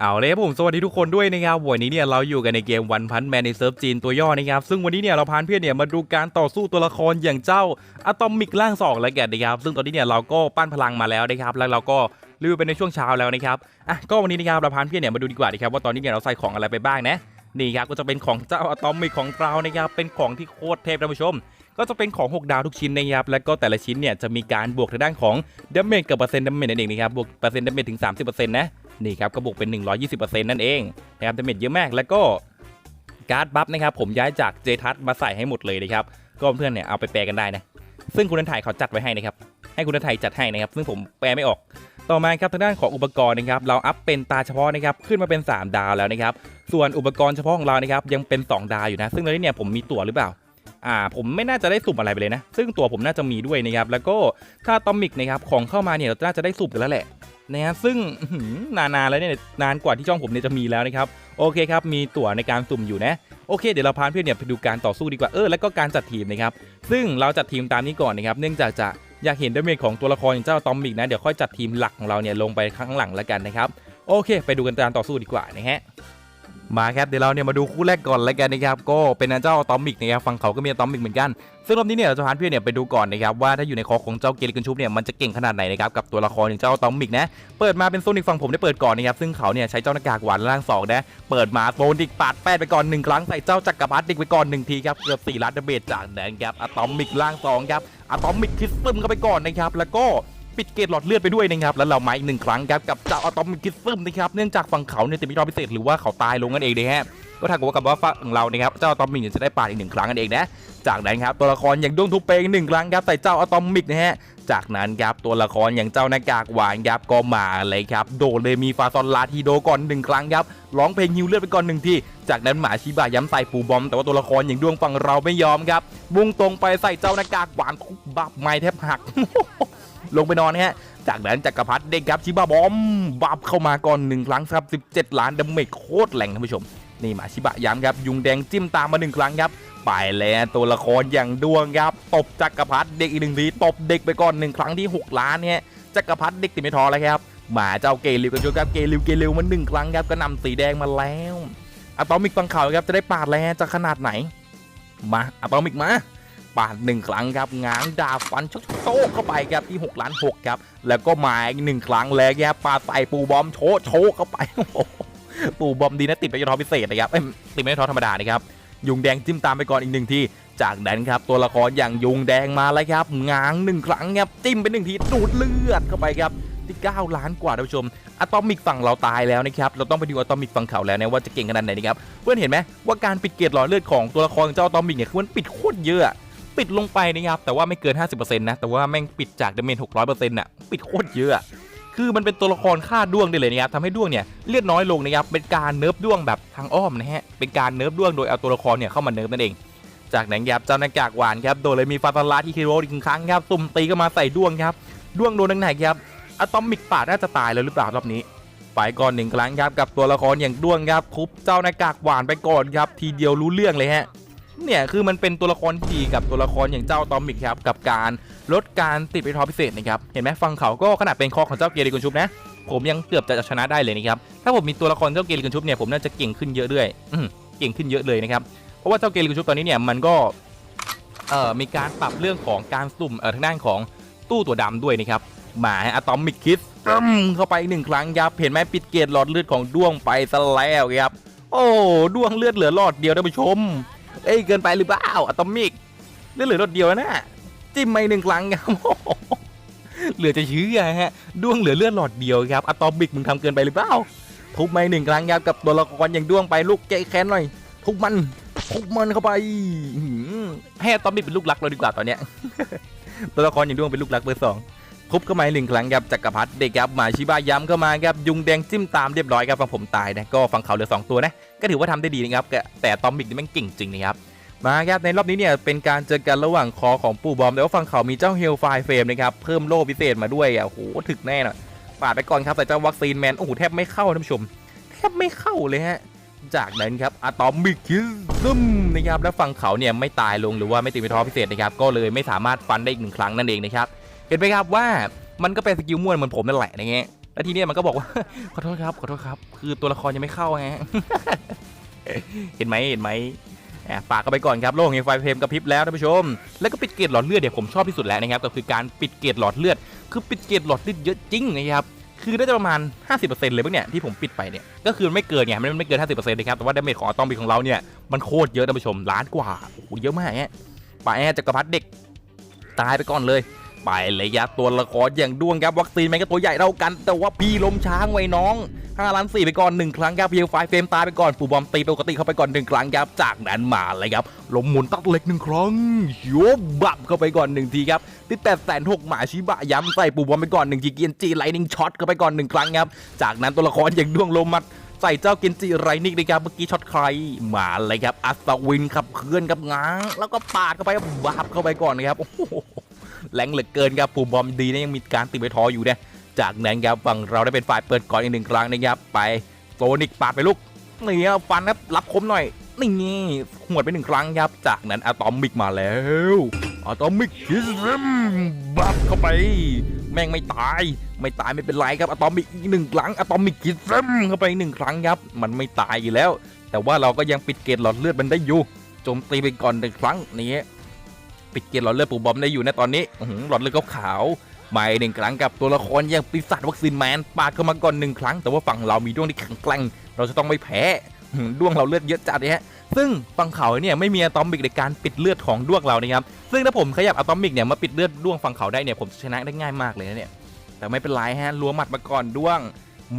เอาเลยครับผมสวัสดีทุกคนด้วยนะครับวันนี้เนี่ยเราอยู่กันในเกมวันพันแมนในเซิร์ฟจีนตัวย่อนะครับซึ่งวันนี้เนี่ยเราพานเพื่อนเนี่ยมาดูการต่อสู้ตัวละครอย่างเจ้าอะตอมิกร่างสองแล้วกันะครับซึ่งตอนนี้เนี่ยเราก็ปั้นพลังมาแล้วนะครับแล้วเราก็รีวิวไปในช่วงเช้าแล้วนะครับอะก็วันนี้นะครับเราพานเพื่อนเนี่ยมาดูดีกว่านะครับว่าตอนนี้เนี่ยเราใส่ของอะไรไปบ้างนะนี่ครับก็จะเป็นของเจ้าอะตอมิกของเรานะครับเป็นของที่โคตรเทพท่านผู้ชม ก็จะเป็นของ 6 ดาวทุกชิ้นนะครับแล้วก็แต่ละชิ้นเนี่ยจะมีการบวกทางด้านของดาเมจกับเปอร์เซ็นต์ดาเมจนั่นเองนะครับบวกเปอร์เซ็นต์ดาเมจถึง 30%นะ นี่ครับก็บวกเป็น 120%นั่นเองนะครับดาเมจเยอะมากแล้วก็การ์ดบัฟนะครับผมย้ายจากเจทัสมาใส่ให้หมดเลยนะครับก็เพื่อนเนี่ยเอาไปแปลกันได้นะซึ่งคุณนันถ่ายเขาจัดไว้ให้นะครับให้คุณนันถ่ายจัดให้นะครับ ซึ่งผมแปลไม่ออกต่อมาครับทางด้านของอุปกรณ์นะครับเราอัพเป็นตาเฉพาะนะครับขึ้นมาเป็น 3 ดาวแล้วนะครับส่วนอุปกรณ์เฉพาะของเรานะครับยังเป็น 2 ดาวอยู่นะ ซึ่งตอนนี้เนี่ยผมมีตั๋วหรือเปล่าอ่าผมไม่น่าจะได้สุ่มอะไรไปเลยนะ ซึ่งตัวผมน่าจะมีด้วยนะครับแล้วก็ถ้าตอมิกนะครับของเข้ามาเนี่ยเราน่าจะได้สุ่มกันแล้วแหละ นะฮะซึ่งนานๆแล้วเนี่ยนานกว่าที่ช่องผมเนี่ยจะมีแล้วนะครับโอเคครับมีตั๋วในการสุ่มอยู่นะโอเคเดี๋ยวเราพาเพื่อนเนี่ยไปดูการต่อสู้ดีกว่าเออแล้วก็การจัดทีมนะครับซึ่งเราจัดทีมตามนี้ก่อนนะครับเนื่องจากจะอยากเห็นดาเมจของตัวละครอย่างเจ้าตอมบิกนะเดี๋ยวค่อยจัดทีมหลักของเราเนี่ยลงไปข้างหลังแล้วกันนะครับโอเค ไปดูกันการต่อสู้ดีกว่านะฮะ มาครับเดี๋ยวเราเนี่ยมาดูคู่แรกก่อนแล้วกันนะครับก็เป็นเจ้าอะตอมิกนะครับฝั่งเขาก็มีอะตอมิกเหมือนกันซึ่งรอบนี้เนี่ยเราจะพาเพื่อนเนี่ยไปดูก่อนนะครับว่าถ้าอยู่ในคอของเจ้าเกลิกันชุบเนี่ยมันจะเก่งขนาดไหนนะครับกับตัวละครอย่างเจ้าอะตอมิกนะเปิดมาเป็นโซนิกฝั่งผมได้เปิดก่อนนะครับซึ่งเขาเนี่ยใช้เจ้าหน้ากากหวานล่างสองนะเปิดมาโซนิกปาดแป้ดไปก่อนหนึ่งครั้งใส่เจ้าจักรพรรดิไปก่อนหนึ่งทีครับเกือบสี่ล้านดเมจจากแดนครับอะตอมิกล่างสองครับอะตอมิกคิสซึมเข้าไปก่อนนะครับแล้วก็ ปิดเกตหลอดเลือดไปด้วยนะครับแล้วเรามาอีกหนึ่งครั้งครับกับเจ้าอะตอมิกคิซึมนะครับเนื่องจากฝั่งเขาเนี่ยจะมีรอบพิเศษหรือว่าเขาตายลงนั่นเองนะฮะก็ถ้ากับว่าฝั่งเรานะครับเจ้าอะตอมิกจะได้ปาดอีกหนึ่งครั้งนั่นเองนะจากนั้นครับตัวละครอย่างดวงทุบเปงหนึ่งครั้งครับใส่เจ้าอะตอมิกนะฮะจากนั้นครับตัวละครอย่างเจ้าหน้ากากหวานครับก็มาเลยครับโดเลมีฟาซอนลาทีโดก่อนหนึ่งครั้งครับร้องเพลงฮิวเลือดไปก่อนหนึ่งทีจากนั้นหมาชิบะย้ำใส่ปูบอม แต่ว่าตัวละครอย่างดวงฝั่งเราไม่ยอมครับมุ่งตรงไปใส่เจ้าหน้ากากหวานคุบบับไม้แทบหัก ลงไปนอนนะฮะ จากนั้นจักรพรรดิเด้งครับชิบะบอมบับเข้ามาก่อนหนึ่งครั้งครับ 17 ล้านดาเมจโคตรแรงท่านผู้ชม นี่หมาชิบะย้ำครับยุงแดงจิ้มตามมาหนึ่งครั้งครับไปแล้วตัวละครอย่างดวงครับตบจักรพรรดิเด็กอีกหนึ่งทีตบเด็กไปก่อนหนึ่งครั้งที่ 6 ล้านเนี่ยจักรพรรดิเด็กติดไม่ทอแล้วครับหมาเจ้าเกลิวกันจนครับเกลิวเกลิวมันหนึ่งครั้งครับก็นำสีแดงมาแล้วอะตอมิกฟังข่าวครับจะได้ปาดแล้วจะขนาดไหนมาอะตอมิกมา ปาดหนึ่งครั้งครับง้างดาบฟันชกโต๊ะเข้าไปครับที่6ล้าน6ครับแล้วก็มาอีกหนึ่งครั้งแล้วครับปาดใส่ปูบอมโชะโชเข้าไปโอ้โหปูบอมดีนะติดไปยทอพิเศษนะครับเอ้ติดไปยทอธรรมดานะครับยุงแดงจิ้มตามไปก่อนอีกหนึ่งทีจากนั้นครับตัวละครอย่างยุงแดงมาแล้วครับง้างหนึ่งครั้งครับจิ้มไปหนึ่งทีดูดเลือดเข้าไปครับที่ 9 ล้านกว่าท่านผู้ชมอะตอมิกฝั่งเราตายแล้วนะครับ เราต้องไปดูอะตอมิกฝั่งเขาแล้วนะว่าจะเก่งขนาดไหนนะครับ เพื่อนเห็นไหมว่าการปิดเกตหลอดเลือดของตัวละครเจ้าอะตอมิกเนี่ยคือมันปิดโคตรเยอะ ปิดลงไปนะครับ แต่ว่าไม่เกิน 50%นะ แต่ว่าแม่งปิดจากดาเมจ600%น่ะ ปิดโคตรเยอะ คือมันเป็นตัวละครฆ่าด้วงได้เลยนะครับทำให้ด้วงเนี่ยเลือดน้อยลงนะครับ เป็นการเนิร์ฟด้วงแบบทางอ้อมนะฮะ เป็นการเนิร์ฟด้วงโดยเอาตัวละครเนี่ยเข้ามาเนิร์ฟนั่นเอง จากนั้นครับเจ้าหน้ากากหวานครับ โดยเลยมีฟาตาลาที่คิโรอีกครั้งครับสุ่มตีก็มาใส่ด้วงครับด้วงโดนทางไหนครับอะตอมิกปาดน่าจะตายแล้วหรือเปล่ารอบนี้ไปก่อนหนึ่งครั้งครับกับตัวละครอย่างด้วงครับทุบเจ้าหน้ากากหวานไปก่อนครับทีเดียวรู้เรื่องเลยฮะ เนี่ยคือมันเป็นตัวละครที่ดีกับตัวละครอย่างเจ้าตอมิกครับกับการลดการติดไปทอพิเศษนะครับเห็นไหมฟังเขาก็ขนาดเป็นคอของเจ้าเกลีกุนชุบนะผมยังเกือบจะชนะได้เลยนะครับถ้าผมมีตัวละครเจ้าเกลีกุนชุบเนี่ยผมน่าจะเก่งขึ้นเยอะด้วยเก่งขึ้นเยอะเลยนะครับเพราะว่าเจ้าเกลีกุนชุบตอนนี้เนี่ยมันก็เอ่อมีการปรับเรื่องของการสุ่มเอ่อทางด้านของตู้ตัวดำด้วยนะครับหมาอะตอมิกคิดเข้าไปหนึ่งครั้งครับเห็นไหมปิดเกตหลอดเลือดของด้วงไปซะแล้วครับโอ้ด้วงเลือดเหลือหลอดเดียวท่านผู้ชม เอ้ยเกินไปหรือเปล่าอะตอมิกเลือดเหลือรถเดียวนะจิ้มไปหนึ่งครั้งครับเหลือจะเชื่อฮะด้วงเหลือเลือดหลอดเดียวครับอะตอมิกมึงทำเกินไปหรือเปล่าทุบไปหนึ่งครั้งครับกับตัวละครอย่างด้วงไปลูกแก้แค้นหน่อยทุบมันทุบมันเข้าไปให้อะตอมิกเป็นลูกรักเราดีกว่าตอนเนี้ยตัวละครอย่างด้วงเป็นลูกรักเบอร์สอง ทุบเข้ามาหนึ่งครั้งครับจักรพรรดิเด็กครับหมาชิบะย้ำเข้ามาครับยุงแดงจิ้มตามเรียบร้อยครับฝั่งผมตายนะก็ฝั่งเขาเหลือสองตัวนะก็ถือว่าทำได้ดีนะครับแต่ตอมิกนี่แม่งเก่งจริงนะครับมาครับในรอบนี้เนี่ยเป็นการเจอกันระหว่างคอของปู่บอมแต่ว่าฟังเขามีเจ้าเฮลไฟเฟรมนะครับเพิ่มโล่พิเศษมาด้วยอะโอ้โหถึกแน่นอนปาดไปก่อนครับแต่เจ้าวัคซีนแมนโอ้โหแทบไม่เข้าท่านผู้ชมแทบไม่เข้าเลยฮะจากนั้นครับอะตอมิกคิซึมนะครับแล้วฝั่งเขาเนี่ยไม่ตายลงหรือว่าไม่ติดไปท้อพิเศษนะครับก็เลยไม่สามารถฟันได้อีกหนึ่งครั้งนั่นเองนะครับ เห็นไหมครับว่ามันก็เป็นสกิลม่วนเหมือนผมนั่นแหละนะฮะแล้วทีเนี้ยมันก็บอกว่าขอโทษครับขอโทษครับ คือตัวละครยังไม่เข้าไงเห็นไหมเห็นไหมแอบปากเข้าไปก่อนครับโล่งไฟเพมกระพริบแล้วท่านผู้ชม แล้วก็ปิดเกตหลอดเลือดเดี๋ยวผมชอบที่สุดแล้วนะครับก็คือการปิดเกตหลอดเลือด คือปิดเกตหลอดเลือดเยอะจริงนะครับคือได้ประมาณ 50%เลยพวกเนี่ยที่ผมปิดไปเนี่ยก็คือไม่เกินไงมันไม่เกิน 50%นะครับแต่ว่าดาเมจของอตอมบิของเราเนี่ยมันโคตรเยอะท่านผู้ชมล้านกว่าโอ้โหเยอะมากฮะไปฮะจักรพรรดิเด็กตายไปก่อนเลย ไปเลยยับตัวละครอย่างด้วงครับวัคซีนแม่งก็ตัวใหญ่เท่ากัน แต่ว่าพี่ลมช้างไว้น้อง5ล้าน4ไปก่อน1ครั้งครับเพียงไฟเฟรมตายไปก่อนปูบอมตีปกติเข้าไปก่อน1ครั้งครับจากนั้นมาเลยครับลมหมุนตัดเล็กหนึ่งครั้งโยบบับเข้าไปก่อนหนึ่งทีครับติดแปดแสนหกหมาชิบะย้ำใส่ปูบอมไปก่อนหนึ่งทีเกียนจีไลนิ่งช็อตเข้าไปก่อนหนึ่งครั้งครับจากนั้นตัวละครอย่างด้วงลมมัดใส่เจ้าเกนจิไรนิกนะครับเมื่อกี้ช็อตใครมาเลยครับอัศวินขับเคลื่อนกับง้าง แล้วก็ปาดเข้าไปบาบเข้าไปก่อนนะครับโอ้โห แรงเหลือเกินครับปุ่มบอมดีนะยังมีการติดไปทออยู่นะจากนั้นครับฝั่งเราได้เป็นฝ่ายเปิดก่อนอีกหนึ่งครั้งนะครับไปโซนิกปาดไปลูกนี่ครับฟันครับรับคมหน่อยนี่หวดไปหนึ่งครั้งครับจากนั้นอะตอมิกมาแล้วอะตอมิกฮิสรัมบับเข้าไป แม่งไม่ตาย ไม่ตายไม่เป็นไรครับอะตอมิกอีกหนึ่งครั้งอะตอมิกฮิสรัมเข้าไปหนึ่งครั้งครับ มันไม่ตายอยู่แล้ว แต่ว่าเราก็ยังปิดเกตหลอดเลือดมันได้อยู่โจมตีไปก่อนหนึ่งครั้งนี่ ปิดเกตหลอดเลือดปูบอมได้อยู่นะตอนนี้หลอดเลือดขาวๆมาอีกหนึ่งครั้งกับตัวละครอย่างปีศาจวัคซีนแมนปาดเข้ามาก่อนหนึ่งครั้ง แต่ว่าฝั่งเรามีดวงที่แข็งแกร่งเราจะต้องไม่แพ้ดวงเราเลือดเยอะจัดเลยฮะซึ่งฝั่งเขาเนี่ยไม่มีอะตอมิกในการปิดเลือดของดวงเรานะครับซึ่งถ้าผมขยับอะตอมิกเนี่ยมาปิดเลือดดวงฝั่งเขาได้เนี่ยผมจะชนะได้ง่ายมากเลยนะเนี่ยแต่ไม่เป็นไรฮะลัวหมัดมาก่อนดวง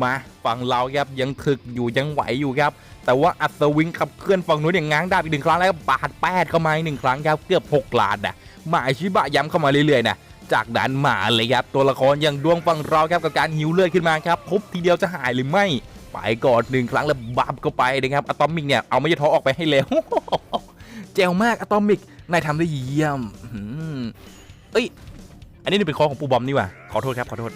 มาฝั่งเราครับยังถึกอยู่ยังไหวอยู่ครับ แต่ว่าอัศวินขับเคลื่อนฝั่งนู้นอย่างง้างไดาบอีกหนึ่งครั้งแล้วบาดแปดเข้ามาอีกหนึ่งครั้งครับเกือบ6ล้านนะหมาชิบะย้ำเข้ามาเรื่อยๆนะจากนั้นหมาเลยครับตัวละครอย่างดวงฝั่งเราครับกับการหิวเลือดขึ้นมาครับพบทีเดียวจะหายหรือไม่ไปก่อนหนึ่งครั้งแล้วบับเข้าไปนะครับอะตอมิกเนี่ยเอาไม่ยท้อออกไปให้แล้วเจ๋วมากอะตอมิกนายทำได้เยี่ยมเอ้ยอันนี้เป็นคอของปูบอมนี่ว่าขอโทษครับขอโทษ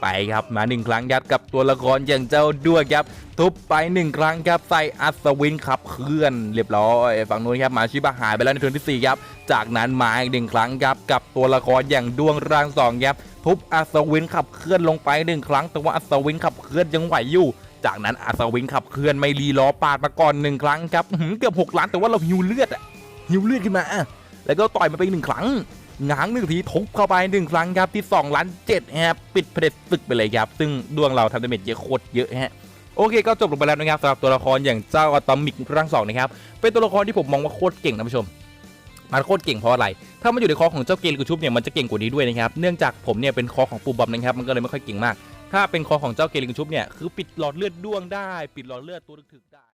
ไปครับมาหนึ่งครั้งยัดกับตัวละครอย่างเจ้าด้วงครับทุบไปหนึ่งครั้งครับใส่อัศวินขับเคลื่อนเรียบร้อยฝั่งนู้นครับหมาชิบะหายไปแล้วในเทิร์นที่สี่ครับจากนั้นมาอีกหนึ่งครั้งครับกับตัวละครอย่างดวงร่างสองครับทุบอัศวินขับเคลื่อนลงไปหนึ่งครั้ง แต่ว่าอัศวินขับเคลื่อนยังไหวอยู่จากนั้นอัศวินขับเคลื่อนไม่รีล้อปาดมาก่อนหนึ่งครั้งครับเกือบหกล้านแต่ว่าเราหิวเลือดอะหิวเลือดขึ้นมาแล้วก็ต่อยมาไปหนึ่งครั้ง ง้างหนึ่งทีทุบเข้าไปหนึ่งครั้งครับที่2ล้านเจ็ดฮะปิดเผด็จศึกไปเลยครับซึ่งดวงเราทำดาเมจเยอะโคตรเยอะฮะโอเคก็จบลงไปแล้วนะครับสำหรับตัวละครอย่างเจ้าอะตอมิกร่างสองนะครับเป็นตัวละครที่ผมมองว่าโคตรเก่งนะผู้ชมมันโคตรเก่งเพราะอะไร ถ้ามันอยู่ในคอของเจ้าเกลิกุชุบเนี่ยมันจะเก่งกว่านี้ด้วยนะครับ เนื่องจากผมเนี่ยเป็นคอของปูบอมนะครับ มันก็เลยไม่ค่อยเก่งมาก ถ้าเป็นคอของเจ้าเกลิกุชุบเนี่ยคือปิดหลอดเลือดด้วงได้ ปิดหลอดเลือดตัวถึกได้